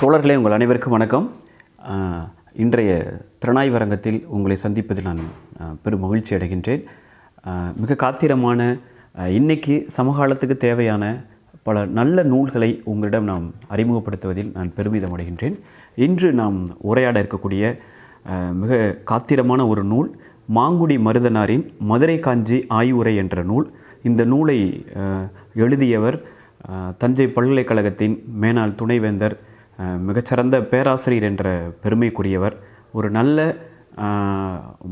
தோழர்களே உங்கள் அனைவருக்கும் வணக்கம். இன்றைய திறனாய்வரங்கத்தில் உங்களை சந்திப்பதில் நான் பெரும் மகிழ்ச்சி அடைகின்றேன். மிக காத்திரமான இன்னைக்கு சமகாலத்துக்கு தேவையான பல நல்ல நூல்களை உங்களிடம் நாம் அறிமுகப்படுத்துவதில் நான் பெருமிதம் அடைகின்றேன். இன்று நாம் உரையாட இருக்கக்கூடிய மிக காத்திரமான ஒரு நூல் மாங்குடி மருதனாரின் மதுரை காஞ்சி ஆய்வுரை என்ற நூல். இந்த நூலை எழுதியவர் தஞ்சை பல்கலைக்கழகத்தின் மேனாள் துணைவேந்தர் மிகச்சிறந்த பேராசிரியர் என்ற பெருமைக்குரியவர் ஒரு நல்ல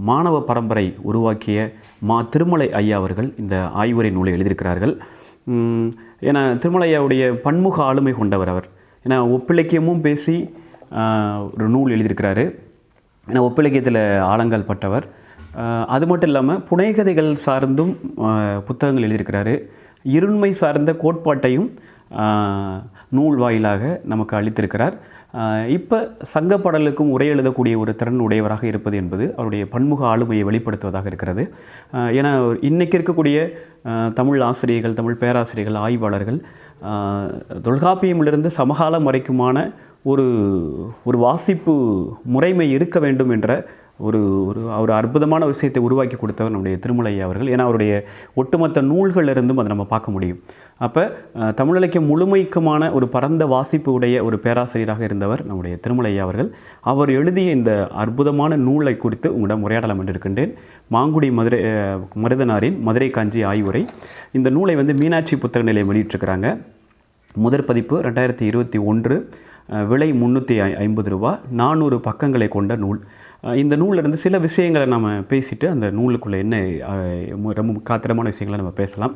மாணவ பரம்பரை உருவாக்கிய மா திருமலை ஐயா அவர்கள் இந்த ஆய்வுரை நூலை எழுதியிருக்கிறார்கள். ஏன்னா திருமலை ஐயாவுடைய பன்முக ஆளுமை கொண்டவர் அவர். ஏன்னா ஒப்பிலக்கியமும் பேசி ஒரு நூல் எழுதியிருக்கிறாரு. ஏன்னா ஒப்பிலக்கியத்தில் ஆழங்கள் பட்டவர். அது மட்டும் இல்லாமல் புனைகதைகள் சார்ந்தும் புத்தகங்கள் எழுதியிருக்கிறாரு. இருண்மை சார்ந்த கோட்பாட்டையும் நூல் வாயிலாக நமக்கு அளித்திருக்கிறார். இப்போ சங்கப்படலுக்கும் உரை எழுதக்கூடிய ஒரு திறன் உடையவராக இருப்பது என்பது அவருடைய பன்முக ஆளுமையை வெளிப்படுத்துவதாக இருக்கிறது. ஏன்னா இன்றைக்கி இருக்கக்கூடிய தமிழ் ஆசிரியர்கள் தமிழ் பேராசிரியர்கள் ஆய்வாளர்கள் தொல்காப்பியமிலிருந்து சமகாலம் வரைக்குமான ஒரு ஒரு வாசிப்பு முறைமை இருக்க வேண்டும் என்ற ஒரு ஒரு ஒரு அற்புதமான விஷயத்தை உருவாக்கி கொடுத்தவர் நம்முடைய திருமலையா அவர்கள். ஏன்னா அவருடைய ஒட்டுமொத்த நூல்களிலிருந்தும் அதை நம்ம பார்க்க முடியும். அப்போ அஹ், தமிழ் இலக்கியம் முழுமைக்குமான ஒரு பரந்த வாசிப்பு உடைய ஒரு பேராசிரியராக இருந்தவர் நம்முடைய திருமலையா அவர்கள். அவர் எழுதிய இந்த அற்புதமான நூலை குறித்து உங்களிடம் உரையாடலாம் என்றிருக்கின்றேன் மாங்குடி மதுரை மருதனாரின் மதுரை காஞ்சி ஆய்வுரை. இந்த நூலை வந்து மீனாட்சி புத்தக நிலையம் வெளியிட்டிருக்கிறாங்க. முதற் பதிப்பு ரெண்டாயிரத்தி இருபத்தி ஒன்று விலை முந்நூற்றி ஐ ஐம்பது ரூபா நானூறு பக்கங்களை கொண்ட நூல். இந்த நூல்ல இருந்து சில விஷயங்களை நம்ம பேசிட்டு அந்த நூலுக்குள்ளே என்ன ரொம்ப காத்திரமான விஷயங்களை நம்ம பேசலாம்.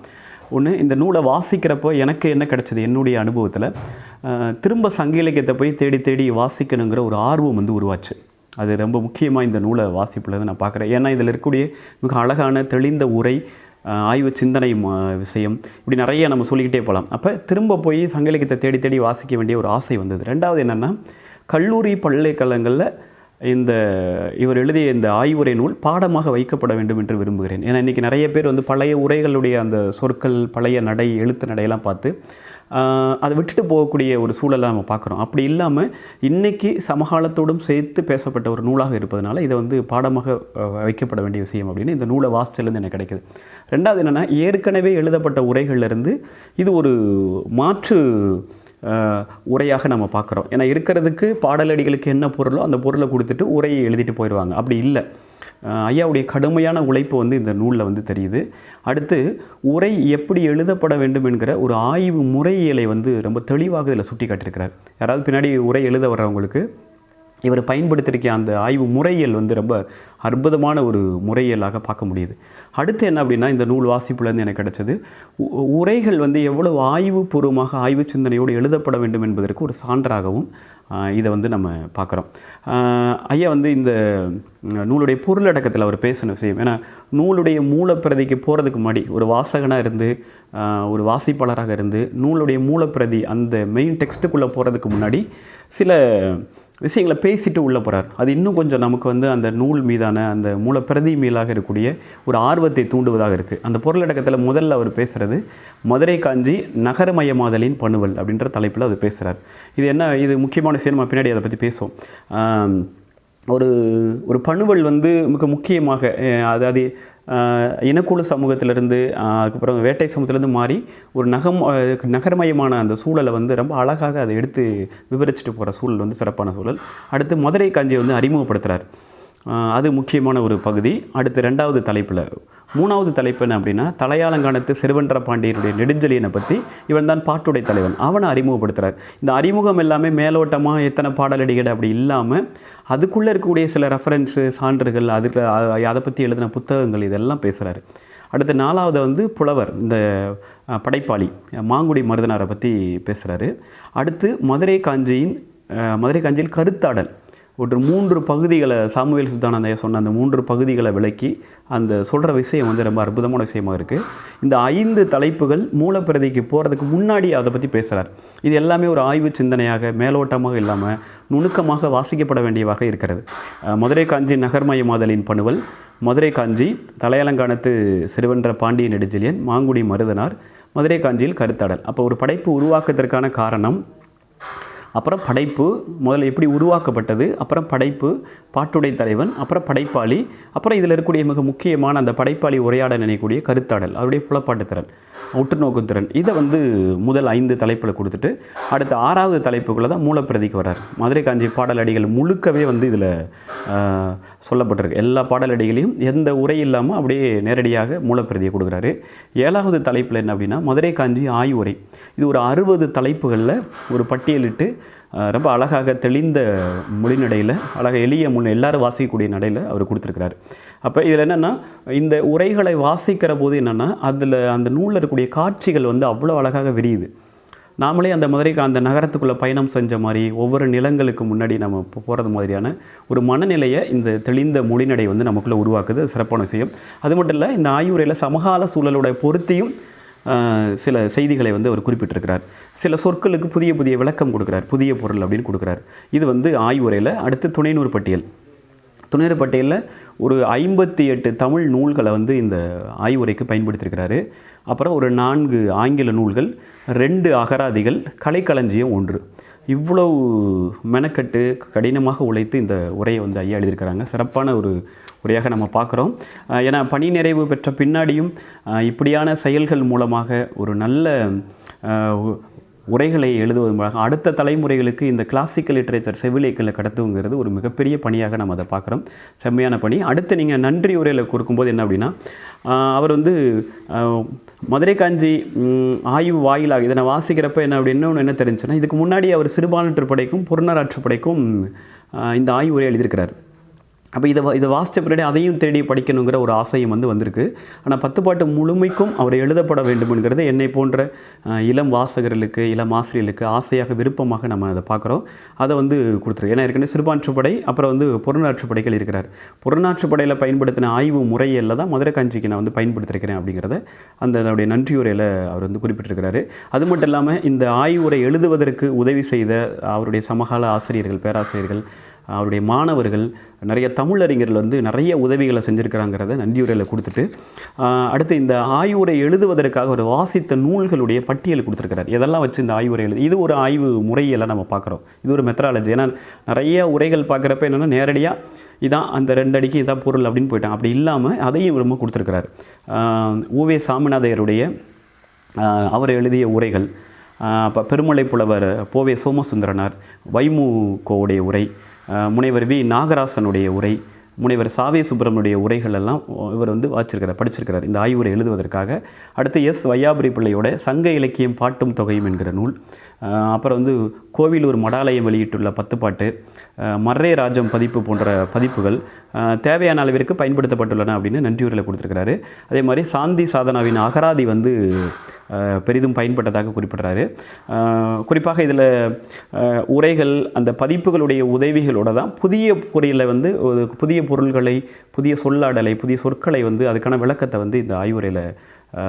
ஒன்று இந்த நூலை வாசிக்கிறப்போ எனக்கு என்ன கிடைச்சது? என்னுடைய அனுபவத்தில் திரும்ப சங்க இலக்கியத்தை போய் தேடி தேடி வாசிக்கணுங்கிற ஒரு ஆர்வம் வந்து உருவாச்சு. அது ரொம்ப முக்கியமாக இந்த நூலை வாசிப்புலேருந்து நான் பார்க்குறேன் ஏன்னா இதில் இருக்கக்கூடிய மிக அழகான தெளிந்த உரை ஆய்வு சிந்தனை விஷயம் இப்படி நிறைய நம்ம சொல்லிக்கிட்டே போகலாம் அப்போ திரும்ப போய் சங்க இலக்கியத்தை தேடி தேடி வாசிக்க வேண்டிய ஒரு ஆசை வந்தது. ரெண்டாவது என்னென்னா கல்லூரி பல்கலைக்கழகங்களில் இந்த இவர் எழுதிய இந்த ஆய்வுரை நூல் பாடமாக வைக்கப்பட வேண்டும் என்று விரும்புகிறேன். ஏன்னா இன்றைக்கி நிறைய பேர் வந்து பழைய உரைகளுடைய அந்த சொற்கள் பழைய நடை எழுத்து நடையெல்லாம் பார்த்து அதை விட்டுட்டு போகக்கூடிய ஒரு சூழலை நம்ம பார்க்குறோம். அப்படி இல்லாமல் இன்றைக்கி சமகாலத்தோடும் சேர்த்து பேசப்பட்ட ஒரு நூலாக இருப்பதனால இதை வந்து பாடமாக வைக்கப்பட வேண்டிய விஷயம் அப்படின்னு இந்த நூலை வாசிச்சிலேருந்து எனக்கு கிடைக்குது. ரெண்டாவது என்னென்னா ஏற்கனவே எழுதப்பட்ட உரைகள்ல இருந்து இது ஒரு மாற்று உரையாக நம்ம பார்க்குறோம். ஏன்னா இருக்கிறதுக்கு பாடலடிகளுக்கு என்ன பொருளோ அந்த பொருளை கொடுத்துட்டு உரையை எழுதிட்டு போயிடுவாங்க. அப்படி இல்லை. ஐயாவுடைய கடுமையான உழைப்பு வந்து இந்த நூலில் வந்து தெரியுது. அடுத்து உரை எப்படி எழுதப்பட வேண்டும் என்கிற ஒரு ஆய்வு முறையியலை வந்து ரொம்ப தெளிவாக இதில் சுட்டி காட்டியிருக்கிறார் யாராவது பின்னாடி உரை எழுத வர்றவங்களுக்கு இவர் பயன்படுத்தியிருக்க அந்த ஆய்வு முறையியல் வந்து ரொம்ப அற்புதமான ஒரு முறையியலாக பார்க்க முடியுது. அடுத்து என்ன அப்படின்னா இந்த நூல் வாசிப்புலேருந்து எனக்கு கிடைச்சது உ- உரைகள் வந்து எவ்வளவு ஆய்வுபூர்வமாக ஆய்வு சிந்தனையோடு எழுதப்பட வேண்டும் என்பதற்கு ஒரு சான்றாகவும் இதை வந்து நம்ம பார்க்குறோம். ஐயா வந்து இந்த நூலுடைய பொருளடக்கத்தில் அவர் பேசின விஷயம் ஏன்னா நூலுடைய மூலப்பிரதிக்கு போகிறதுக்கு முன்னாடி ஒரு வாசகனாக இருந்து ஒரு வாசிப்பாளராக இருந்து நூலுடைய மூலப்பிரதி அந்த மெயின் டெக்ஸ்ட்டுக்குள்ளே போகிறதுக்கு முன்னாடி சில விஷயங்களை பேசிட்டு உள்ளே போகிறார் அது இன்னும் கொஞ்சம் நமக்கு வந்து அந்த நூல் மீதான அந்த மூலப்பிரதி மேலாக இருக்கக்கூடிய ஒரு ஆர்வத்தை தூண்டுவதாக இருக்குது அந்த பொருளடக்கத்தில் முதல்ல அவர் பேசுகிறது மதுரை காஞ்சி நகரமயமாதலின் பணுவல் அப்படின்ற தலைப்பில் அவர் பேசுகிறார் இது என்ன இது முக்கியமான விஷயம் நம்ம பின்னாடி அதை பற்றி பேசுவோம். ஒரு ஒரு பணுவல் வந்து மிக முக்கியமாக அதாவது இனக்குழு சமூகத்திலிருந்து அதுக்கப்புறம் வேட்டை சமூகத்திலேருந்து மாறி ஒரு நகம் நகரமயமான அந்த சூழலை வந்து ரொம்ப அழகாக அதை எடுத்து விவரிச்சுட்டு போகிற சூழல் வந்து சிறப்பான சூழல். அடுத்து மதுரை காஞ்சியை வந்து அறிமுகப்படுத்துகிறார் அது முக்கியமான ஒரு பகுதி. அடுத்து ரெண்டாவது தலைப்பில் மூணாவது தலைப்பு என்ன அப்படின்னா தலையாலங்கானத்து சிறுவன்ற பாண்டியனுடைய நெடுஞ்செழியனை பற்றி இவன் தான் பாட்டுடைய தலைவன். அவனை அறிமுகப்படுத்துகிறார் இந்த அறிமுகம் எல்லாமே மேலோட்டமாக எத்தனை பாடலடிகள் அப்படி இல்லாமல் அதுக்குள்ளே இருக்கக்கூடிய சில ரெஃபரன்ஸு சான்றுகள் அதுக்கு அதை பற்றி எழுதின புத்தகங்கள் இதெல்லாம் பேசுகிறாரு அடுத்து நாலாவது வந்து புலவர் இந்த படைப்பாளி மாங்குடி மருதனாரை பற்றி பேசுகிறாரு அடுத்து மதுரை காஞ்சியின் மதுரை காஞ்சியில் கருத்தாடல் ஒரு மூன்று பகுதிகளை சாமுவேல் சுத்தானந்தையா சொன்ன அந்த மூன்று பகுதிகளை விளக்கி அந்த சொல்கிற விஷயம் வந்து ரொம்ப அற்புதமான விஷயமா இருக்குது இந்த ஐந்து தலைப்புகள் மூலப்பிரதிக்கு போகிறதுக்கு முன்னாடி அதை பற்றி பேசுகிறார் இது எல்லாமே ஒரு ஆய்வு சிந்தனையாக மேலோட்டமாக இல்லாமல் நுணுக்கமாக வாசிக்கப்பட வேண்டியவாக இருக்கிறது. மதுரை காஞ்சி நகர்மயமாதலின் பணுவல் மதுரை காஞ்சி தலையலங்கானத்து சிறுவன்ற பாண்டிய நெடுஞ்செழியன் மாங்குடி மருதனார் மதுரை காஞ்சியில் கருத்தாடல். அப்போ ஒரு படைப்பு உருவாக்கத்திற்கான காரணம் அப்புறம் படைப்பு முதல்ல எப்படி உருவாக்கப்பட்டது அப்புறம் படைப்பு பாட்டுடை தலைவன் அப்புறம் படைப்பாளி அப்புறம் இதில் இருக்கக்கூடிய மிக முக்கியமான அந்த படைப்பாளி உரையாட நினைக்கக்கூடிய கருத்தாடல் அவருடைய புலப்பாட்டு திறன். உற்று நோக்கும் திறன் இதை வந்து முதல் ஐந்து தலைப்பில் கொடுத்துட்டு அடுத்த ஆறாவது தலைப்புக்குள்ளே தான் மூலப்பிரதிக்கு வரார் மதுரை காஞ்சி பாடலடிகள் முழுக்கவே வந்து இதில் சொல்லப்பட்டிருக்கு. எல்லா பாடலடிகளையும் எந்த உரை இல்லாமல் அப்படியே நேரடியாக மூலப்பிரதியை கொடுக்குறாரு. ஏழாவது தலைப்பில் என்ன அப்படின்னா மதுரை காஞ்சி ஆய்வுரை இது ஒரு அறுபது தலைப்புகளில் ஒரு பட்டியலிட்டு ரொம்ப அழகாக தெளிந்த மொழிநடையில் அழகாக எளிய முன் எல்லாரும் வாசிக்கக்கூடிய நடையில் அவர் கொடுத்துருக்கிறார். அப்போ இதில் என்னென்னா இந்த உரைகளை வாசிக்கிற போது என்னென்னா அதில் அந்த நூலில் இருக்கக்கூடிய காட்சிகள் வந்து அவ்வளோ அழகாக விரியுது. நாமளே அந்த மதுரைக்கு அந்த நகரத்துக்குள்ளே பயணம் செஞ்ச மாதிரி ஒவ்வொரு நிலங்களுக்கு முன்னாடி நம்ம போகிறது மாதிரியான ஒரு மனநிலையை இந்த தெளிந்த மொழிநடை வந்து நமக்குள்ளே உருவாக்குது. சிறப்பான விஷயம். அது மட்டும் இல்லை இந்த ஆய்வுரையில் சமகால சூழலோட பொருத்தியும் சில செய்திகளை வந்து அவர் குறிப்பிட்டிருக்கிறார். சில சொற்களுக்கு புதிய புதிய விளக்கம் கொடுக்குறார் புதிய பொருள் அப்படின்னு கொடுக்குறார். இது வந்து ஆய்வுரையில் அடுத்து துணைநூறு பட்டியல். துணையர் பட்டியலில் ஒரு ஐம்பத்தி எட்டு தமிழ் நூல்களை வந்து இந்த ஆய்வுரைக்கு பயன்படுத்தியிருக்கிறாரு. அப்புறம் ஒரு நான்கு ஆங்கில நூல்கள் ரெண்டு அகராதிகள் கலைக்களஞ்சியம் ஒன்று. இவ்வளவு மெனக்கட்டு கடினமாக உழைத்து இந்த உரையை வந்து ஐயா எழுதியிருக்கிறாங்க. சிறப்பான ஒரு உரையாக நம்ம பார்க்குறோம். ஏன்னா பணி நிறைவு பெற்ற பின்னாடியும் இப்படியான செயல்கள் மூலமாக ஒரு நல்ல உரைகளை எழுதுவதன் மூலம் அடுத்த தலைமுறைகளுக்கு இந்த கிளாசிக்கல் லிட்ரேச்சர் செவிலியக்கலை கடத்துங்கிறது ஒரு மிகப்பெரிய பணியாக நம்ம அதை பார்க்குறோம். செம்மையான பணி. அடுத்து நீங்கள் நன்றி உரையில் கொடுக்கும்போது என்ன அப்படின்னா அவர் வந்து மதுரை காஞ்சி ஆய்வு வாயிலாக இதை நான் வாசிக்கிறப்ப என்ன அப்படி இன்னொன்று என்ன தெரிஞ்சுன்னா இதுக்கு முன்னாடி அவர் சிறுபான்மற்று படைக்கும் புறநராற்று படைக்கும் இந்த ஆய்வு உரை எழுதியிருக்கிறார். அப்போ இதை இதை வாசித்த பின்னாடி அதையும் தேடி படிக்கணுங்கிற ஒரு ஆசையும் வந்து வந்திருக்கு. ஆனால் பத்து பாட்டு முழுமைக்கும் அவர் எழுதப்பட வேண்டும்ங்கிறது என்னை போன்ற இளம் வாசகர்களுக்கு இளம் ஆசிரியர்களுக்கு ஆசையாக விருப்பமாக நம்ம அதை பார்க்குறோம். அதை வந்து கொடுத்துருக்கு ஏன்னா ஏற்கனவே சிறுபான்ற்றுப்படை அப்புறம் வந்து புறநாற்றுப்படைகள் இருக்கிறார். புறநாற்றுப்படையில் பயன்படுத்தின ஆய்வு முறையில் தான் மதுரை காஞ்சிக்கு நான் வந்து பயன்படுத்திருக்கிறேன் அப்படிங்கிறத அந்த அதனுடைய நன்றியுரையில் அவர் வந்து குறிப்பிட்டிருக்கிறாரு. அது மட்டும் இல்லாமல் இந்த ஆய்வுரை எழுதுவதற்கு உதவி செய்த அவருடைய சமகால ஆசிரியர்கள் பேராசிரியர்கள் அவருடைய மாணவர்கள் நிறைய தமிழறிஞர்கள் வந்து நிறைய உதவிகளை செஞ்சுருக்கிறாங்கிறத நன்றியுரையில் கொடுத்துட்டு அடுத்து இந்த ஆய்வுரை எழுதுவதற்காக ஒரு வாசித்த நூல்களுடைய பட்டியல் கொடுத்துருக்கிறார். இதெல்லாம் வச்சு இந்த ஆய்வுரை எழுது இது ஒரு ஆய்வு முறையெல்லாம் நம்ம பார்க்குறோம். இது ஒரு மெத்தடாலஜி ஏன்னா நிறைய உரைகள் பார்க்குறப்ப என்னென்னா நேரடியாக இதான் அந்த ரெண்டு அடிக்கு இதான் பொருள் அப்படின்னு போயிட்டான். அப்படி இல்லாமல் அதையும் ரொம்ப கொடுத்துருக்கிறார். ஓவே சாமிநாதையருடைய அவரை அவர் எழுதிய உரைகள் அப்போ பெருமலை புலவர் போவே சோமசுந்தரனார் வைமு கோவுடைய உரை முனைவர் வி. நாகராசனுடைய உரை முனைவர் சாவே சுப்பிரமணிய உரைகள் எல்லாம் இவர் வந்து வாச்சிருக்கிறார் படிச்சிருக்கிறார். இந்த ஆய்வுரை எழுதுவதற்காக அடுத்து எஸ். வையாபுரி பிள்ளையோட சங்க இலக்கியம் பாட்டும் தொகையும் என்கிற நூல் அப்புறம் வந்து கோவிலூர் மடாலயம் வெளியிட்டுள்ள பத்துப்பாட்டு மர்ரே ராஜம் பதிப்பு போன்ற பதிப்புகள் தேவையான அளவிற்கு பயன்படுத்தப்பட்டுள்ளன அப்படின்னு நன்றியூரில் கொடுத்துருக்கிறாரு. அதே மாதிரி சாந்தி சாதனாவின் அகராதி வந்து பெரிதும் பயன்பட்டதாக குறிப்பிடுறாரு. குறிப்பாக இதில் உரைகள் அந்த பதிப்புகளுடைய உதவிகளோட தான் புதிய பொறியில் வந்து ஒரு புதிய பொருள்களை புதிய சொல்லாடலை புதிய சொற்களை வந்து அதுக்கான விளக்கத்தை வந்து இந்த ஆய்வுரையில்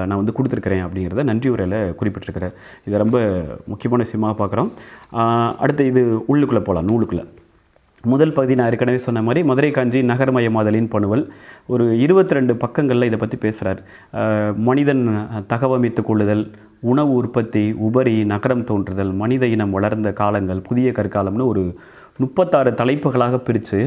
நான் வந்து கொடுத்துருக்குறேன் அப்படிங்கிறத நன்றி உரையில் குறிப்பிட்டிருக்கிறேன் இதை ரொம்ப முக்கியமான விஷயமாக பார்க்குறோம். அடுத்து இது உள்ளுக்குள்ளே போகலாம் நூலுக்குள்ளே. முதல் பகுதி நான் ஏற்கனவே சொன்ன மாதிரி மதுரை காஞ்சி நகர்மயமாதலின் பணுவல். ஒரு இருபத்தி ரெண்டு பக்கங்களில் இதை பற்றி பேசுகிறார் மனிதன் தகவமைத்து கொள்ளுதல் உணவு உற்பத்தி உபரி நகரம் தோன்றுதல் மனித இனம் வளர்ந்த காலங்கள் புதிய கற்காலம்னு ஒரு முப்பத்தாறு தலைப்புகளாக பிரித்து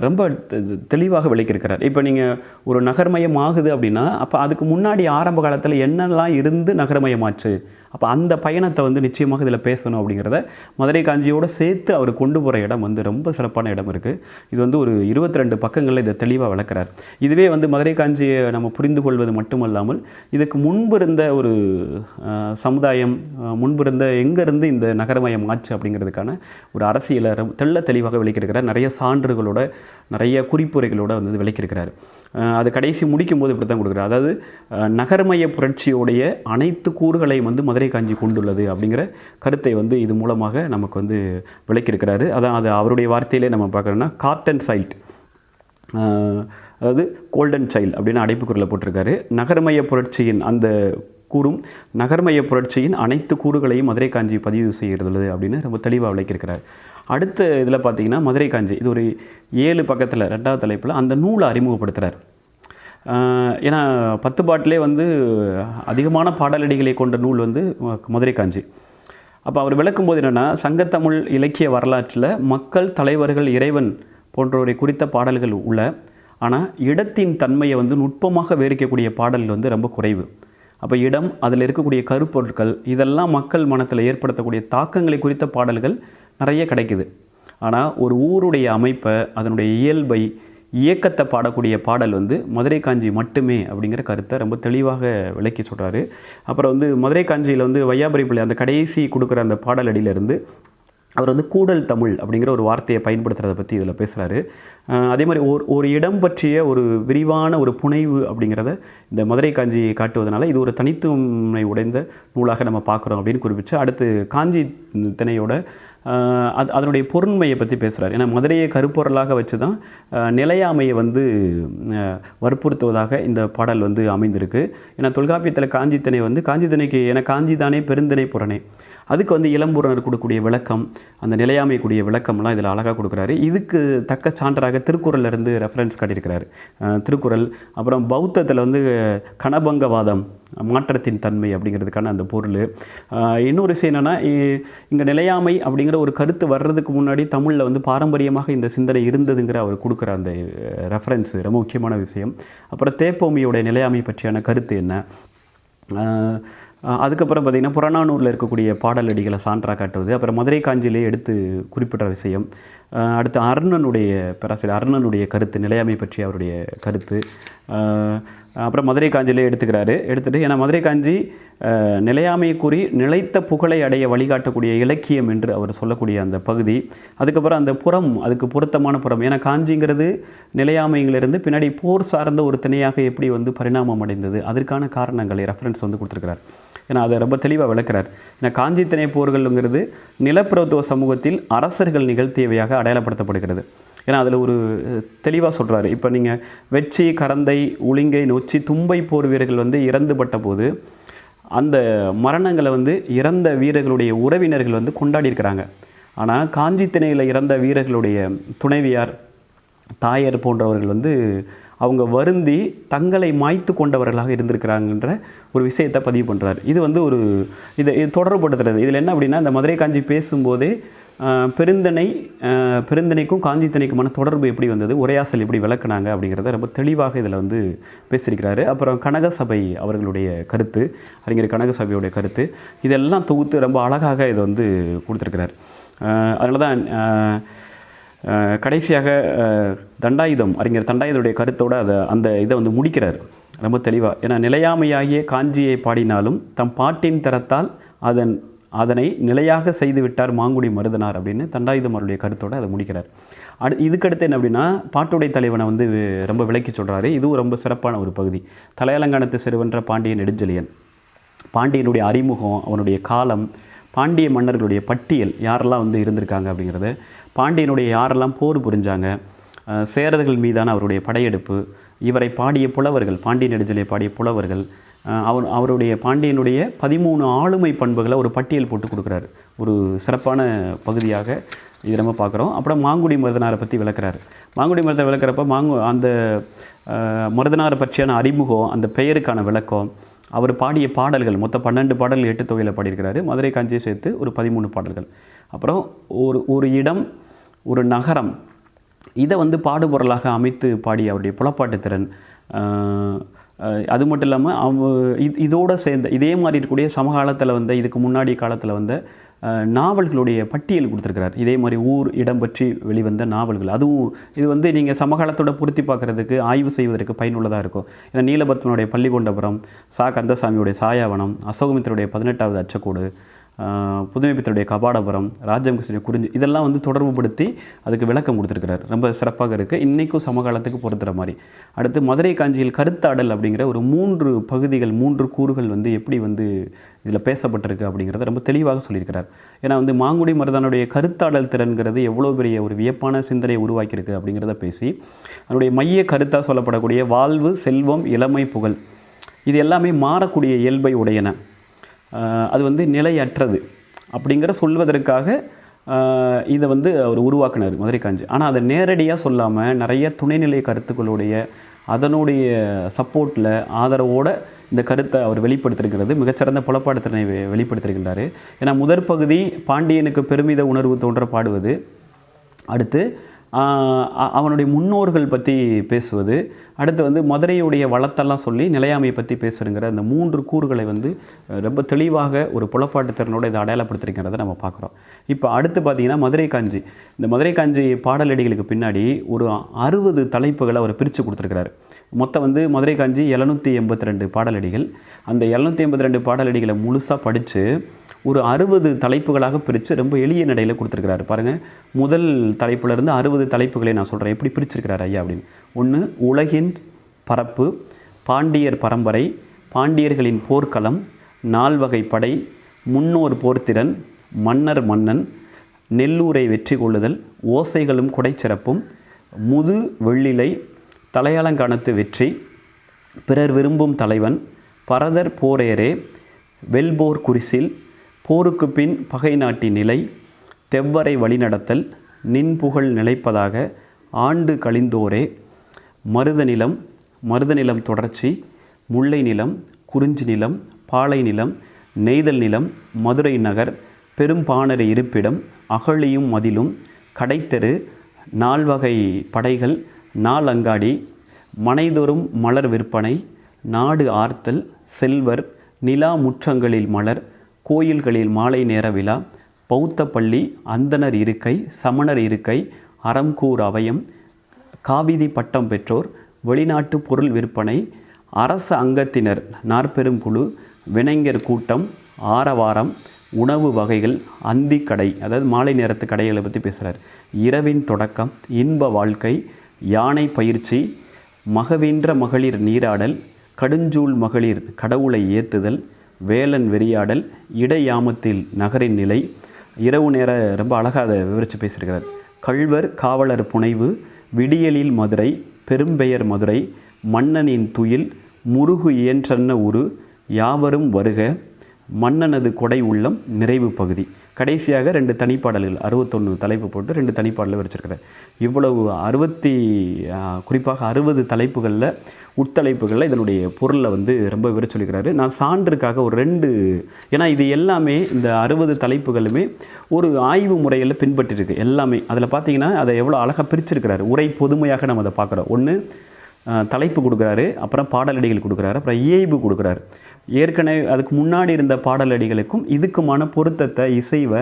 ரொம்ப தெ- தெளிவாக விளக்கியிருக்கிறார். இப்போ நீங்கள் ஒரு நகர்மயம் ஆகுது அப்படின்னா அப்போ அதுக்கு முன்னாடி ஆரம்ப காலத்தில் என்னெல்லாம் இருந்து நகரமயமாச்சு? அப்போ அந்த பயணத்தை வந்து நிச்சயமாக இதில் பேசணும் அப்படிங்கிறத மதுரை காஞ்சியோடு சேர்த்து அவர் கொண்டு போகிற இடம் வந்து ரொம்ப சிறப்பான இடம் இருக்குது இது வந்து ஒரு இருபத்தி ரெண்டு பக்கங்களில் இதை தெளிவாக விளக்குறார். இதுவே வந்து மதுரை காஞ்சியை நம்ம புரிந்து கொள்வது மட்டுமல்லாமல் இதுக்கு முன்பு இருந்த ஒரு சமுதாயம் முன்பு இருந்த எங்கேருந்து இந்த நகரமயம் ஆச்சு அப்படிங்கிறதுக்கான ஒரு அரசியலை தெள்ள தெளிவாக விளக்கியிருக்கிறார். நிறைய சான்றுகளோட நிறைய குறிப்புரைகளோடு வந்து விளக்கியிருக்கிறார். அது கடைசி முடிக்கும் போது இப்படி தான் கொடுக்குறாரு. அதாவது நகர்மய புரட்சியோடைய அனைத்து கூறுகளையும் வந்து மதுரை காஞ்சி கொண்டுள்ளது அப்படிங்கிற கருத்தை வந்து இது மூலமாக நமக்கு வந்து விளக்கியிருக்கிறாரு. அதான் அது அவருடைய வார்த்தையிலே நம்ம பார்க்குறோன்னா காட்டன் சைல்ட் அதாவது கோல்டன் சைல்ட் அப்படின்னு அடைப்புக்குறில் போட்டிருக்காரு. நகர்மய புரட்சியின் அந்த கூறும் நகர்மய புரட்சியின் அனைத்து கூறுகளையும் மதுரை காஞ்சி பதிவு செய்கிறது அப்படின்னு ரொம்ப தெளிவாக விளக்கியிருக்கிறார். அடுத்த இதில் பார்த்தீங்கன்னா மதுரை காஞ்சி. இது ஒரு ஏழு பக்கத்தில் ரெண்டாவது தலைப்பில் அந்த நூலை அறிமுகப்படுத்துகிறார் ஏன்னா பத்து பாட்டிலே வந்து அதிகமான பாடலடிகளை கொண்ட நூல் வந்து மதுரை காஞ்சி. அப்போ அவர் விளக்கும்போது என்னென்னா சங்கத்தமிழ் இலக்கிய வரலாற்றில் மக்கள் தலைவர்கள் இறைவன் போன்றவரை குறித்த பாடல்கள் உள்ள ஆனால் இடத்தின் தன்மையை வந்து நுட்பமாக விவரிக்கக்கூடிய பாடல்கள் வந்து ரொம்ப குறைவு. அப்போ இடம் அதில் இருக்கக்கூடிய கருப்பொருட்கள் இதெல்லாம் மக்கள் மனத்தில் ஏற்படுத்தக்கூடிய தாக்கங்களை குறித்த பாடல்கள் நிறைய கிடைக்குது. ஆனால் ஒரு ஊருடைய அமைப்பை அதனுடைய இயல்பை இயக்கத்தை பாடக்கூடிய பாடல் வந்து மதுரை காஞ்சி மட்டுமே அப்படிங்கிற கருத்தை ரொம்ப தெளிவாக விளக்கி சொல்கிறாரு அப்புறம் வந்து மதுரை காஞ்சியில் வந்து வையாபுரி பிள்ளை அந்த கடைசி கொடுக்குற அந்த பாடல் அடியிலேருந்து அவர் வந்து கூடல் தமிழ் அப்படிங்கிற ஒரு வார்த்தையை பயன்படுத்துறதை பற்றி இதில் பேசுகிறாரு அதே மாதிரி ஒரு ஒரு இடம் பற்றிய ஒரு விரிவான ஒரு புனைவு அப்படிங்கிறத இந்த மதுரை காஞ்சி காட்டுவதனால இது ஒரு தனித்துவமை உடைந்த நூலாக நம்ம பார்க்குறோம் அப்படின்னு குறிப்பிச்சு அடுத்து காஞ்சி திணையோட அது அதனுடைய பொருண்மையை பற்றி பேசுகிறார் ஏன்னா மதுரையை கருப்பொருளாக வச்சு தான் நிலையாமையை வந்து வற்புறுத்துவதாக இந்த பாடல் வந்து அமைந்திருக்கு. ஏன்னா தொல்காப்பியத்தில் காஞ்சி திணை வந்து காஞ்சி திணைக்கு ஏன்னா காஞ்சிதானே பெருந்திணை புறனே அதுக்கு வந்து இளம்பூரனர் கொடுக்கக்கூடிய விளக்கம் அந்த நிலையாமைக்குரிய விளக்கம்லாம் இதில் அழகாக கொடுக்குறாரு. இதுக்கு தக்க சான்றாக திருக்குறள்லேருந்து ரெஃபரன்ஸ் காட்டியிருக்கிறாரு. திருக்குறள் அப்புறம் பௌத்தத்தில் வந்து கணபங்கவாதம் மாற்றத்தின் தன்மை அப்படிங்கிறதுக்கான அந்த பொருள். இன்னொரு விஷயம் என்னென்னா இங்கே நிலையாமை அப்படிங்கிற ஒரு கருத்து வர்றதுக்கு முன்னாடி தமிழில் வந்து பாரம்பரியமாக இந்த சிந்தனை இருந்ததுங்கிற அவர் கொடுக்குற அந்த ரெஃபரன்ஸ் ரொம்ப முக்கியமான விஷயம். அப்புறம் தேப்போமியோடைய நிலையாமை பற்றியான கருத்து என்ன? அதுக்கப்புறம் பார்த்திங்கன்னா புறநானூரில் இருக்கக்கூடிய பாடலடிகளை சான்றாக காட்டுவது அப்புறம் மதுரை காஞ்சியிலே எடுத்து குறிப்பிட்ட விஷயம். அடுத்து அருணனுடைய பேராசிரியர் அருணனுடைய கருத்து நிலையாமை பற்றி அவருடைய கருத்து. அப்புறம் மதுரை காஞ்சியிலே எடுத்துக்கிறாரு. எடுத்துட்டு ஏன்னா மதுரை காஞ்சி நிலையாமை கூறி நிலைத்த புகழை அடைய வழிகாட்டக்கூடிய இலக்கியம் என்று அவர் சொல்லக்கூடிய அந்த பகுதி. அதுக்கப்புறம் அந்த புறம் அதுக்கு பொருத்தமான புறம். ஏன்னா காஞ்சிங்கிறது நிலையாமையிலிருந்து பின்னாடி போர் சார்ந்த ஒரு திணையாக எப்படி வந்து பரிணாமம் அடைந்தது? அதற்கான காரணங்களை ரெஃபரன்ஸ் வந்து கொடுத்துருக்கிறார். ஏன்னா அதை ரொம்ப தெளிவாக விளக்குறார். ஏன்னா காஞ்சி திணை போர்கள்ங்கிறது நிலப்பிரபுத்துவ சமூகத்தில் அரசர்கள் நிகழ்த்தியவையாக அடையாளப்படுத்தப்படுகிறது. ஏன்னா அதில் ஒரு தெளிவாக சொல்கிறாரு இப்போ நீங்கள் வெச்சி கரந்தை உளிங்கை நொச்சி தும்பை போர் வீரர்கள் வந்து இறந்துபட்ட போது அந்த மரணங்களை வந்து இறந்த வீரர்களுடைய உறவினர்கள் வந்து கொண்டாடி இருக்கிறாங்க. ஆனால் காஞ்சி திணையில் இறந்த வீரர்களுடைய துணைவியார் தாயர் போன்றவர்கள் வந்து அவங்க வருந்தி தங்களை மாய்த்து கொண்டவர்களாக இருந்திருக்கிறாங்கன்ற ஒரு விஷயத்தை பதிவு பண்ணுறாரு இது வந்து ஒரு இதை இது தொடர்புபடுத்துறது இதில் என்ன அப்படின்னா இந்த மதுரை காஞ்சி பேசும்போதே பெருந்தனை பெருந்தனைக்கும் காஞ்சித்தனைக்குமான தொடர்பு எப்படி வந்தது? உரையாசல் எப்படி விளக்குனாங்க அப்படிங்கிறத ரொம்ப தெளிவாக இதில் வந்து பேசியிருக்கிறாரு. அப்புறம் கனகசபை அவர்களுடைய கருத்து அறிஞர் கனகசபையுடைய கருத்து இதெல்லாம் தொகுத்து ரொம்ப அழகாக இதை வந்து கொடுத்துருக்கிறார். அதனால தான் கடைசியாக தண்டாயுதம் அறிஞர் தண்டாயுதனுடைய கருத்தோடு அதை அந்த இதை வந்து முடிக்கிறார். ரொம்ப தெளிவாக ஏன்னா நிலையாமையாகிய காஞ்சியை பாடினாலும் தம் பாட்டின் தரத்தால் அதன் அதனை நிலையாக செய்து விட்டார் மாங்குடி மருதனார் அப்படின்னு தண்டாயுதம் அவருடைய கருத்தோடு அதை முடிக்கிறார். அடு இதுக்கடுத்து என்ன அப்படின்னா பாட்டுடை தலைவனை வந்து ரொம்ப விளக்கி சொல்கிறாரு இதுவும் ரொம்ப சிறப்பான ஒரு பகுதி. தலையலங்கானத்து சிறுவன்ற பாண்டியன் நெடுஞ்செழியன். பாண்டியனுடைய அறிமுகம் அவனுடைய காலம் பாண்டிய மன்னர்களுடைய பட்டியல் யாரெல்லாம் வந்து இருந்திருக்காங்க அப்படிங்கிறது பாண்டியனுடைய யாரெல்லாம் போர் புரிஞ்சாங்க சேரர்கள் மீதான அவருடைய படையெடுப்பு இவரை பாடிய புலவர்கள் பாண்டிய நெடுஞ்சலை பாடிய புலவர்கள் அவர் அவருடைய பாண்டியனுடைய பதிமூணு ஆளுமை பண்புகளை ஒரு பட்டியல் போட்டு கொடுக்குறாரு. ஒரு சிறப்பான பகுதியாக இது நம்ம பார்க்குறோம். அப்புறம் மாங்குடி மருதனாரை பற்றி விளக்குறாரு. மாங்குடி மருதனை விளக்குறப்ப மாங்கு அந்த மருதனாரை பற்றியான அறிமுகம் அந்த பெயருக்கான விளக்கம் அவர் பாடிய பாடல்கள் மொத்தம் பன்னெண்டு பாடல்கள் எட்டு தொகையில் பாடியிருக்கிறாரு. மதுரை காஞ்சியை சேர்த்து ஒரு பதிமூணு பாடல்கள். அப்புறம் ஒரு ஒரு இடம் ஒரு நகரம். இதை வந்து பாடுபொருளாக அமைத்து பாடிய அவருடைய புலப்பாட்டு திறன் அது மட்டும் இல்லாமல் அவ இது இதோடு சேர்ந்த இதே மாதிரி இருக்கக்கூடிய சமகாலத்தில் வந்த இதுக்கு முன்னாடி காலத்தில் வந்த நாவல்களுடைய பட்டியல் கொடுத்துருக்கிறார். இதே மாதிரி ஊர் இடம் பற்றி வெளிவந்த நாவல்கள். அதுவும் இது வந்து நீங்கள் சமகாலத்தோட பொருத்தி பார்க்குறதுக்கு ஆய்வு செய்வதற்கு பயனுள்ளதாக இருக்கும். ஏன்னா நீலபத்மனுடைய பள்ளிகொண்டபுரம் சா. கந்தசாமியுடைய சாயாவனம் அசோகமித்தருடைய பதினெட்டாவது அச்சக்கோடு புதுமைப்பித்தருடைய கபாடபுரம் ராஜம் கிருஷ்ண குறிஞ்சி இதெல்லாம் வந்து தொடர்புபடுத்தி அதுக்கு விளக்கம் கொடுத்துருக்கிறார். ரொம்ப சிறப்பாக இருக்குது இன்றைக்கும் சமகாலத்துக்கு பொறுத்துற மாதிரி. அடுத்து மதுரை காஞ்சியில் கருத்தாடல் அப்படிங்கிற ஒரு மூன்று பகுதிகள் மூன்று கூறுகள் வந்து எப்படி வந்து இதில் பேசப்பட்டிருக்கு அப்படிங்கிறத ரொம்ப தெளிவாக சொல்லியிருக்கிறார். ஏன்னா வந்து மாங்குடி மருதானுடைய கருத்தாடல் திறன்கிறது எவ்வளோ பெரிய ஒரு வியப்பான சிந்தனையை உருவாக்கியிருக்கு அப்படிங்கிறத பேசி அதனுடைய மைய கருத்தாக சொல்லப்படக்கூடிய வாழ்வு செல்வம் இளமை புகழ் இது எல்லாமே மாறக்கூடிய இயல்பை உடையன. அது வந்து நிலையற்றது அப்படிங்கிற சொல்வதற்காக இதை வந்து அவர் உருவாக்குனார் மதுரை காஞ்சி. ஆனால் அதை நேரடியாக சொல்லாமல் நிறைய துணைநிலை கருத்துக்களுடைய அதனுடைய சப்போர்ட்டில் ஆதரவோடு இந்த கருத்தை அவர் வெளிப்படுத்திருக்கிறது. மிகச்சிறந்த புலப்பாடு திறனை வெளிப்படுத்தியிருக்கின்றார் ஏன்னா முதற் பகுதி பாண்டியனுக்கு பெருமித உணர்வு தோன்ற பாடுவது. அடுத்து அவனுடைய முன்னோர்கள் பற்றி பேசுவது. அடுத்து வந்து மதுரையுடைய வளத்தெல்லாம் சொல்லி நிலையாமையை பற்றி பேசுகிற அந்த மூன்று கூறுகளை வந்து ரொம்ப தெளிவாக ஒரு புலப்பாட்டு திறனோட இதை அடையாளப்படுத்திருக்கிறத நம்ம பார்க்குறோம். இப்போ அடுத்து பார்த்தீங்கன்னா மதுரை காஞ்சி. இந்த மதுரை காஞ்சி பாடலடிகளுக்கு பின்னாடி ஒரு அறுபது தலைப்புகளை அவர் பிரித்து கொடுத்துருக்கிறாரு. மொத்தம் வந்து மதுரை காஞ்சி எழுநூற்றி எண்பத்தி ரெண்டு பாடலடிகள். அந்த எழுநூற்றி எண்பத்தி ரெண்டு பாடலடிகளை முழுசாக படித்து ஒரு அறுபது தலைப்புகளாக பிரித்து ரொம்ப எளிய நடையில் கொடுத்துருக்கிறாரு. பாருங்கள் முதல் தலைப்புலேருந்து அறுபது தலைப்புகளை நான் சொல்கிறேன் எப்படி பிரிச்சிருக்கிறார் ஐயா அப்படின்னு. ஒன்று உலகின் பரப்பு பாண்டியர் பரம்பரை பாண்டியர்களின் போர்க்களம் நால்வகை படை முன்னோர் போர்த்திறன் மன்னர் மன்னன் நெல்லூரை வெற்றி கொள்ளுதல் ஓசைகளும் குடைச்சிறப்பும் முது வெள்ளிலை தலையாளங்கானத்து வெற்றி பிறர் விரும்பும் தலைவன் பரதர் போரேரே வெல்போர் குரிசில் போருக்கு பின் பகை நாட்டி நிலை தெவ்வரை வழிநடத்தல் நின்புகழ் நிலைப்பதாக ஆண்டு கழிந்தோரே மருத நிலம் மருத நிலம் தொடர்ச்சி முல்லை நிலம் குறிஞ்சி நிலம் பாலை நிலம் நெய்தல் நிலம் மதுரை நகர் பெரும்பாணரை இருப்பிடம் அகழியும் மதிலும் கடைத்தெரு நால்வகை படைகள் நாள் அங்காடி மனைதோறும் மலர் விற்பனை நாடு ஆர்த்தல் செல்வர் நிலா முற்றங்களில் மலர் கோயில்களில் மாலை நேர விழா பௌத்த பள்ளி அந்தணர் இருக்கை சமணர் இருக்கை அறம்கூர் அவயம் காவிதி பட்டம் பெற்றோர் வெளிநாட்டு பொருள் விற்பனை அரச அங்கத்தினர் நாற்பெரும் குழு வினைஞர் கூட்டம் ஆரவாரம் உணவு வகைகள் அந்தி கடை அதாவது மாலை நேரத்து கடைகளை பற்றி பேசுகிறார் இரவின் தொடக்கம் இன்ப வாழ்க்கை யானை பயிற்சி மகவீன்ற மகளிர் நீராடல் கடுஞ்சூல் மகளிர் கடவுளை ஏத்துதல் வேலன் வெறியாடல் இடையாமத்தில் நகரின் நிலை. இரவு நேர ரொம்ப அழகாக அதை விவரித்து பேசியிருக்கிறார். கள்வர் காவலர் புனைவு விடியலில் மதுரை பெரும்பெயர் மதுரை மன்னனின் துயில் முருகு இயன்றன்ன உரு யாவரும் வருக மன்னனது கொடை உள்ளம் நிறைவு பகுதி. கடைசியாக ரெண்டு தனிப்பாடல்கள் அறுபத்தொன்று தலைப்பு போட்டு ரெண்டு தனிப்பாடல் வச்சிருக்கிறார். இவ்வளவு அறுபத்தி குறிப்பாக அறுபது தலைப்புகளில் உட்தலைப்புகளில் இதனுடைய பொருளை வந்து ரொம்ப விவரிச்சொல்லிக்கிறாரு நான் சான்றுக்காக ஒரு ரெண்டு ஏன்னா இது எல்லாமே இந்த அறுபது தலைப்புகளுமே ஒரு ஆய்வு முறையில் பின்பற்றிருக்கு. எல்லாமே. அதில் பார்த்தீங்கன்னா அதை எவ்வளோ அழகாக பிரிச்சிருக்கிறாரு. உரை பொதுமையாக நம்ம அதை பார்க்குறோம் ஒன்று தலைப்பு கொடுக்குறாரு அப்புறம் பாடலடிகள் கொடுக்குறாரு அப்புறம் இயைபு கொடுக்குறாரு. ஏற்கனவே அதுக்கு முன்னாடி இருந்த பாடலடிகளுக்கும் இதுக்குமான பொருத்தத்தை இசைவை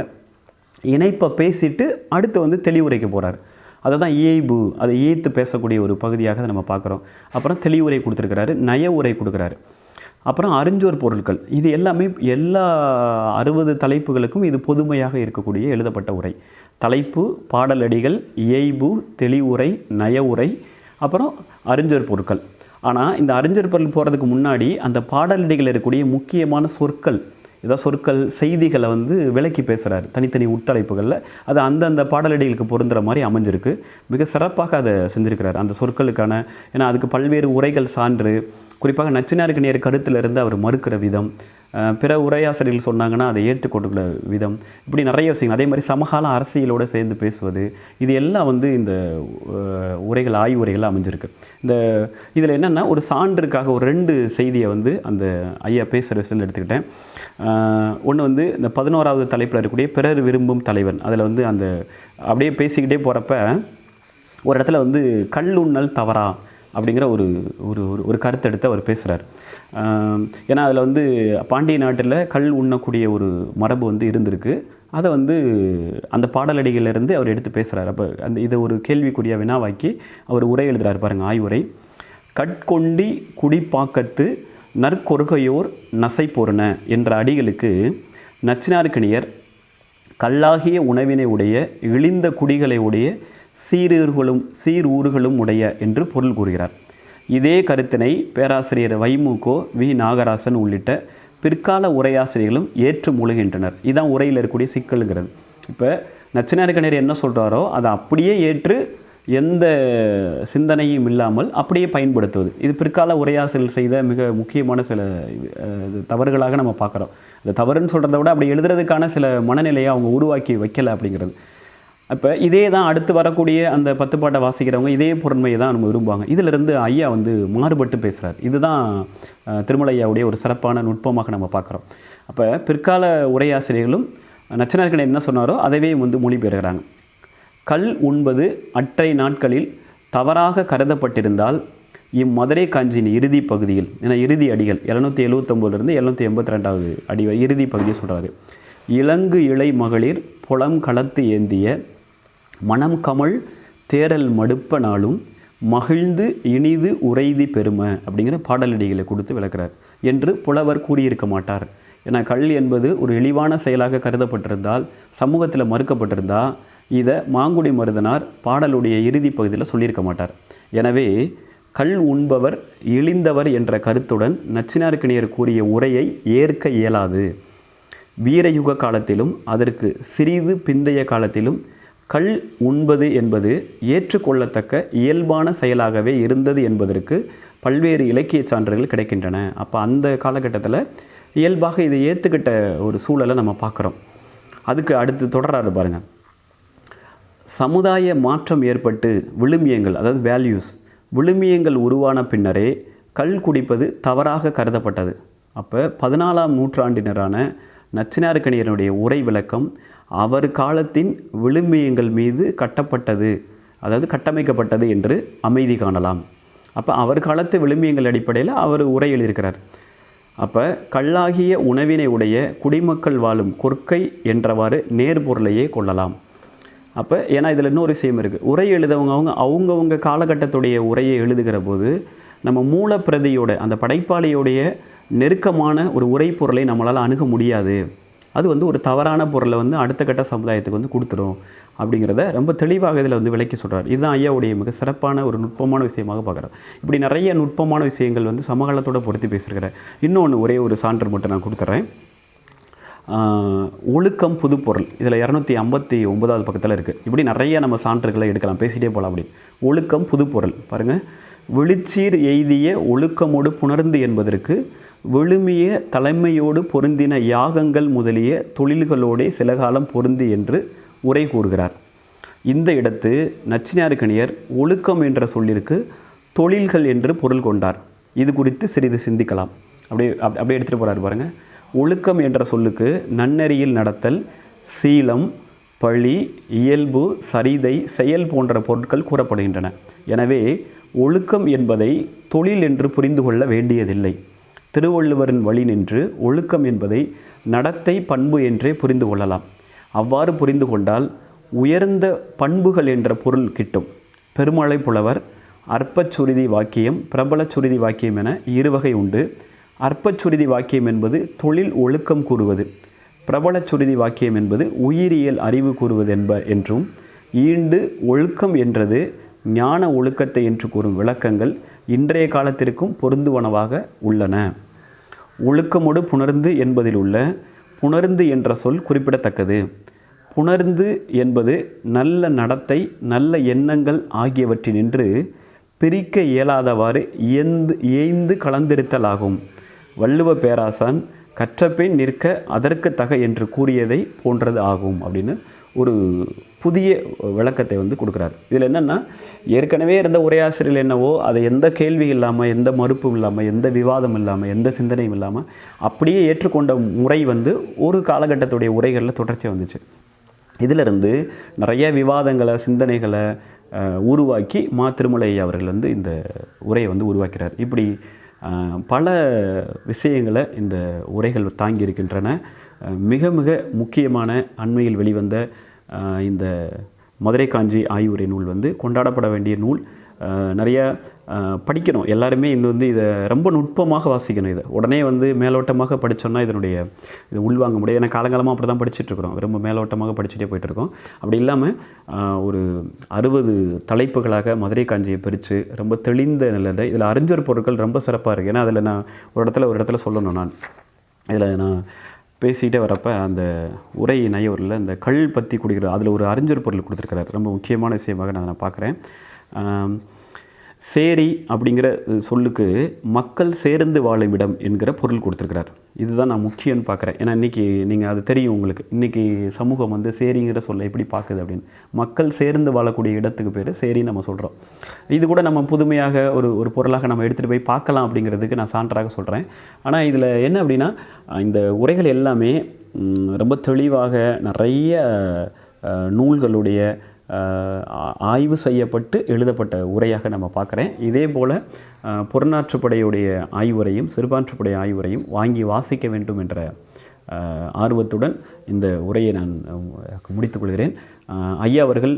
இணைப்பை பேசிட்டு அடுத்து வந்து தெளிவுரைக்கு போகிறார் அதை தான் இயைபு அதை ஏய்த்து பேசக்கூடிய ஒரு பகுதியாக அதை நம்ம பார்க்குறோம். அப்புறம் தெளிவுரை கொடுத்துருக்கிறாரு நய உரை கொடுக்குறாரு. அப்புறம் அறிஞ்சோர் பொருட்கள் இது எல்லாமே எல்லா அறுபது தலைப்புகளுக்கும் இது பொதுமையாக இருக்கக்கூடிய எழுதப்பட்ட உரை. தலைப்பு பாடலடிகள் இயைபு தெளிவுரை நய உரை அப்புறம் அறிஞ்சோர் பொருட்கள். ஆனால் இந்த அறிஞர் பொருள் போகிறதுக்கு முன்னாடி அந்த பாடலடிகள் இருக்கக்கூடிய முக்கியமான சொற்கள் ஏதாவது சொற்கள் செய்திகளை வந்து விளக்கி பேசுகிறாரு தனித்தனி உட்தலைப்புகளில். அது அந்தந்த பாடலடிகளுக்கு பொருந்துகிற மாதிரி அமைஞ்சிருக்கு. மிக சிறப்பாக அதை செஞ்சுருக்கிறார் அந்த சொற்களுக்கான. ஏன்னா அதுக்கு பல்வேறு உரைகள் சான்று குறிப்பாக நச்சினாருக்கு நேர் கருத்திலிருந்து அவர் மறுக்கிற விதம் பிற உரையாசிரியர்கள் சொன்னாங்கன்னா அதை ஏற்றுக்கொண்டுள்ள விதம். இப்படி நிறைய விஷயங்கள். அதே மாதிரி சமகால அரசியலோடு சேர்ந்து பேசுவது இது எல்லாம் வந்து இந்த அஹ், உரைகள் அமைஞ்சிருக்கு. இந்த இதில் என்னென்னா ஒரு சான்றுக்காக ஒரு ரெண்டு செய்தியை வந்து அந்த ஐயா பேசுகிற விஷயத்தில் எடுத்துக்கிட்டேன். ஒன்று வந்து இந்த பதினோராவது தலைப்பில் இருக்கக்கூடிய பிறர் விரும்பும் தலைவன். அதில் வந்து அந்த அப்படியே பேசிக்கிட்டே போகிறப்ப ஒரு இடத்துல வந்து கல்லுண்ணல் தவறா அப்படிங்கிற ஒரு ஒரு ஒரு- ஒரு கருத்தெடுத்து அவர் பேசுகிறார் ஏன்னா அதில் வந்து பாண்டிய நாட்டில் கல் உண்ணக்கூடிய ஒரு மரபு வந்து இருந்திருக்கு. அதை வந்து அந்த பாடலடிகளிலிருந்து அவர் எடுத்து பேசுகிறார் அப்போ அந்த இதை ஒரு கேள்விக்குரிய வினாவாக்கி அவர் உரை எழுதுகிறார் பாருங்க ஆய்வுரை. கட்கொண்டி குடிப்பாக்கத்து நற்கொருகையோர் நசை பொருண என்ற அடிகளுக்கு நச்சினார்கணியர் கல்லாகிய உணவினை உடைய இழிந்த குடிகளை உடைய சீரூர்களும் சீரூர்களும் உடைய என்று பொருள் கூறுகிறார். இதே கருத்தினை பேராசிரியர் வைமுகோ வி. நாகராசன் உள்ளிட்ட பிற்கால உரையாசிரியர்களும் ஏற்று முழுகின்றனர். இதுதான் உரையில் இருக்கக்கூடிய சிக்கலுங்கிறது. இப்போ நச்சினார்கணர் என்ன சொல்கிறாரோ அதை அப்படியே ஏற்று எந்த சிந்தனையும் இல்லாமல் அப்படியே பயன்படுத்துவது. இது பிற்கால உரையாசிரியர் செய்த மிக முக்கியமான சில இது தவறுகளாக நம்ம பார்க்குறோம். இந்த தவறுன்னு சொல்கிறத விட அப்படி எழுதுறதுக்கான சில மனநிலையை அவங்க உருவாக்கி வைக்கல அப்படிங்கிறது. அப்போ இதே தான் அடுத்து வரக்கூடிய அந்த பத்து பாட்டை வாசிக்கிறவங்க இதே பொருண்மையை தான் நம்ம விரும்புவாங்க. இதிலிருந்து ஐயா வந்து மாறுபட்டு பேசுகிறார் இதுதான் திருமலையாவுடைய ஐயாவுடைய ஒரு சிறப்பான நுட்பமாக நம்ம பார்க்குறோம். அப்போ பிற்கால உரையாசிரியர்களும் நச்சனார்கனை என்ன சொன்னாரோ அதவே வந்து மொழிபெயர்கிறாங்க. கல் உண்பது அற்றை நாட்களில் தவறாக கருதப்பட்டிருந்தால் இம்மதுரை காஞ்சியின் இறுதி பகுதியில் ஏன்னா இறுதி அடிகள் எழுநூற்றி எழுவத்தொம்போதுலேருந்து எழுநூற்றி எண்பத்தி ரெண்டாவது அடி இறுதி பகுதியை சொல்கிறாரு இளங்கு இளை மகளிர் புலம் களத்து ஏந்திய மனம் கமழ் தேரல் மடுப்ப நாளும் மகிழ்ந்து இனிது உறைதி பெருமை அப்படிங்கிற பாடலடிகளை கொடுத்து விளக்குறார். என்று புலவர் கூறியிருக்க மாட்டார். ஏன்னா கல் என்பது ஒரு இழிவான செயலாக கருதப்பட்டிருந்தால் சமூகத்தில் மறுக்கப்பட்டிருந்தால் இதை மாங்குடி மருதனார் பாடலுடைய இறுதி பகுதியில் சொல்லியிருக்க மாட்டார். எனவே கல் உண்பவர் இழிந்தவர் என்ற கருத்துடன் நச்சினார்க்கினியர் கூறிய உரையை ஏற்க இயலாது. வீரயுக காலத்திலும் அதற்கு சிறிது பிந்தைய காலத்திலும் கல் உண்பது என்பது ஏற்றுக்கொள்ளத்தக்க இயல்பான செயலாகவே இருந்தது என்பதற்கு பல்வேறு இலக்கிய சான்றுகள் கிடைக்கின்றன. அப்போ அந்த காலகட்டத்தில் இயல்பாக இதை ஏற்றுக்கிட்ட ஒரு சூழலை நம்ம பார்க்குறோம். அதுக்கு அடுத்து தொடராறு பாருங்கள் சமுதாய மாற்றம் ஏற்பட்டு விழுமியங்கள் அதாவது வேல்யூஸ் விழுமியங்கள் உருவான பின்னரே கல் குடிப்பது தவறாக கருதப்பட்டது. அப்போ பதினாலாம் நூற்றாண்டினரான நச்சினார்கணியனுடைய உரை விளக்கம் அவர் காலத்தின் விழுமியங்கள் மீது கட்டப்பட்டது அதாவது கட்டமைக்கப்பட்டது என்று அமைதி காணலாம். அப்போ அவர் காலத்து விழுமியங்கள் அடிப்படையில் அவர் உரை எழுதியிருக்கிறார். அப்போ கல்லாகிய உணவினை உடைய குடிமக்கள் வாழும் கொற்கை என்றவாறு நேர்பொருளையே கொள்ளலாம். அப்போ ஏன்னா இதில் இன்னொரு விஷயம் இருக்குது உரை எழுதவங்க அவங்க அவங்கவுங்க காலகட்டத்துடைய உரையை எழுதுகிற போது நம்ம மூலப்பிரதியோட அந்த படைப்பாளியோடைய நெருக்கமான ஒரு உரை பொருளை நம்மளால் அணுக முடியாது. அது வந்து ஒரு தவறான பொருளை வந்து அடுத்த கட்ட சமுதாயத்துக்கு வந்து கொடுத்துரும் அப்படிங்கிறத ரொம்ப தெளிவாக இதில் வந்து விளக்கி சொல்கிறார் இதுதான் ஐயாவுடைய மிக சிறப்பான ஒரு நுட்பமான விஷயமாக பார்க்குறார். இப்படி நிறைய நுட்பமான விஷயங்கள் வந்து சமகாலத்தோட பொருத்தி பேசியிருக்கிறேன் இன்னொன்று ஒரே ஒரு சான்று மட்டும் நான் கொடுத்துட்றேன் ஒழுக்கம் ஒழுக்கம் புதுப்பொருள். இதில் இரநூத்தி ஐம்பத்தி ஒன்பதாவது பக்கத்தில் இருக்குது இப்படி நிறைய நம்ம சான்றுகளை எடுக்கலாம். பேசிகிட்டே போகலாம் அப்படி. ஒழுக்கம் புதுப்பொருள். பாருங்கள் விழிச்சீர் எய்திய ஒழுக்கமோடு புணர்ந்து என்பதற்கு விழுமிய தலைமையோடு பொருந்தின யாகங்கள் முதலிய தொழில்களோடே சில காலம் பொருந்தி என்று உரை கூறுகிறார். இந்த இடத்து நச்சினார்கணியர் ஒழுக்கம் என்ற சொல்லிற்கு தொழில்கள் என்று பொருள் கொண்டார். இது குறித்து சிறிது சிந்திக்கலாம். அப்படியே அப்- அப்படியே எடுத்துகிட்டு போகிறாரு பாருங்கள் ஒழுக்கம் என்ற சொல்லுக்கு நன்னெறியில் நடத்தல் சீலம் பழி இயல்பு சரிதை செயல் போன்ற பொருட்கள் கூறப்படுகின்றன. எனவே ஒழுக்கம் என்பதை தொழில் என்று புரிந்து கொள்ள வேண்டியதில்லை. திருவள்ளுவரின் வழி நின்று ஒழுக்கம் என்பதை நடத்தை பண்பு என்றே புரிந்து கொள்ளலாம். அவ்வாறு புரிந்து கொண்டால் உயர்ந்த பண்புகள் என்ற பொருள் கிட்டும். பெருமழை புலவர் அற்பச்சுருதி வாக்கியம் பிரபல சுருதி வாக்கியம் என இருவகை உண்டு. அற்பச்சுருதி வாக்கியம் என்பது தொழில் ஒழுக்கம் கூறுவது. பிரபல சுருதி வாக்கியம் என்பது உயிரியல் அறிவு கூறுவது என்ப என்றும் ஈண்டு ஒழுக்கம் என்றது ஞான ஒழுக்கத்தை என்று கூறும் விளக்கங்கள் இன்றைய காலத்திற்கும் பொருந்துவனவாக உள்ளன. ஒழுக்கமோடு புணர்ந்து என்பதில் உள்ள புணர்ந்து என்ற சொல் குறிப்பிடத்தக்கது. புணர்ந்து என்பது நல்ல நடத்தை நல்ல எண்ணங்கள் ஆகியவற்றினின்று பிரிக்க இயலாதவாறு இயந்து ஏய்ந்து கலந்திருத்தல் ஆகும் வள்ளுவ பேராசான் கற்றபின் நிற்க அதற்கு தக என்று கூறியதை போன்றது ஆகும் அப்படின்னு ஒரு புதிய விளக்கத்தை வந்து கொடுக்குறாரு. இதில் என்னென்னா ஏற்கனவே இருந்த உரையாசிரியர் என்னவோ அதை எந்த கேள்வி இல்லாமல் எந்த மறுப்பும் இல்லாமல் எந்த விவாதம் இல்லாமல் எந்த சிந்தனையும் இல்லாமல் அப்படியே ஏற்றுக்கொண்ட முறை வந்து ஒரு காலகட்டத்துடைய உரைகளில் தொடர்ச்சியாக வந்துச்சு. இதிலிருந்து நிறைய விவாதங்களை சிந்தனைகளை உருவாக்கி மா திருமலை அவர்கள் வந்து இந்த உரையை வந்து உருவாக்கிறார். இப்படி பல விஷயங்களை இந்த உரைகள் தாங்கி இருக்கின்றன மிக மிக முக்கியமான அண்மையில் வெளிவந்த இந்த மதுரை காஞ்சி ஆய்வுரை நூல் வந்து கொண்டாடப்பட வேண்டிய நூல். நிறைய படிக்கணும். எல்லாருமே இந்த வந்து இதை ரொம்ப நுட்பமாக வாசிக்கணும் இதை. உடனே வந்து மேலோட்டமாக படித்தோம்னா இதனுடைய இது உள்வாங்க முடியாது. ஏன்னா காலங்காலமாக அப்படி தான் படிச்சுட்டு இருக்கிறோம் ரொம்ப மேலோட்டமாக படிச்சுட்டே போயிட்டு இருக்கோம் அப்படி இல்லாமல் ஒரு அறுபது தலைப்புகளாக மதுரை காஞ்சியை பிரித்து ரொம்ப தெளிந்த நிலையில் இதில் அறிஞர் பொருட்கள் ரொம்ப சிறப்பாக இருக்குது ஏன்னா அதில் நான் ஒரு இடத்துல ஒரு இடத்துல சொல்லணும் நான். இதில் நான் பேசிகிட்டே வரப்போ அந்த உரை நயவரில் இந்த கல் பற்றி குடிக்கிற அதில் ஒரு அறிஞர் பொருள் கொடுத்துருக்கிறார். ரொம்ப முக்கியமான விஷயமாக நான் நான் பார்க்குறேன். சேரி அப்படிங்கிற சொல்லுக்கு மக்கள் சேர்ந்து வாழும் இடம் என்கிற பொருள் கொடுத்துருக்கிறார். இதுதான் நான் முக்கியம்னு பார்க்குறேன். ஏன்னா இன்றைக்கி நீங்கள் அது தெரியும் உங்களுக்கு. இன்றைக்கி சமூகம் வந்து சேரிங்கிற சொல்ல எப்படி பார்க்குது அப்படின்னு. மக்கள் சேர்ந்து வாழக்கூடிய இடத்துக்கு பேர் சேரின்னு நம்ம சொல்கிறோம் இது கூட நம்ம புதுமையாக ஒரு ஒரு பொருளாக நம்ம எடுத்துகிட்டு போய் பார்க்கலாம் அப்படிங்கிறதுக்கு நான் சான்றாக சொல்கிறேன் ஆனால் இதில் என்ன அப்படின்னா இந்த உரைகள் எல்லாமே ரொம்ப தெளிவாக நிறைய நூல்களுடைய ஆய்வு செய்யப்பட்டு எழுதப்பட்ட உரையாக நம்ம பார்க்குறேன். இதே போல் புறநாற்றுப்படையுடைய ஆய்வுரையும் சிறுபான்ற்றுப்படை ஆய்வுரையும் வாங்கி வாசிக்க வேண்டும் என்ற ஆர்வத்துடன் இந்த உரையை நான் முடித்துக்கொள்கிறேன் ஐயா அவர்கள்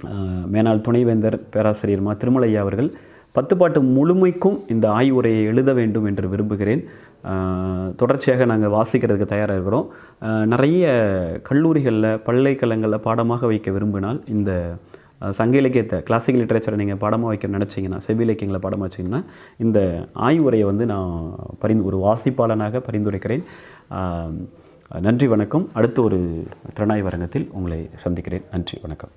மேனால் மேனாள் துணைவேந்தர் பேராசிரியர் மா திருமலையா அவர்கள் பத்துப்பாட்டு முழுமைக்கும் இந்த ஆய்வுரையை எழுத வேண்டும் என்று விரும்புகிறேன். தொடர்ச்சியாக நாங்கள் வாசிக்கிறதுக்கு தயாராக இருக்கிறோம் நிறைய கல்லூரிகளில் பல்கலைக்கழகங்களில் பாடமாக வைக்க விரும்பினால் இந்த சங்க இலக்கியத்தை கிளாசிக்கல் லிட்ரேச்சரை நீங்கள் பாடமாக வைக்க நினச்சிங்கன்னா செவ்வி இலக்கியங்களை பாடமாக வச்சிங்கன்னா இந்த ஆய்வுரையை வந்து நான் பரிந்து ஒரு வாசிப்பாளனாக பரிந்துரைக்கிறேன். நன்றி வணக்கம். அடுத்து ஒரு திறனாய்வரங்கத்தில் உங்களை சந்திக்கிறேன். நன்றி வணக்கம்.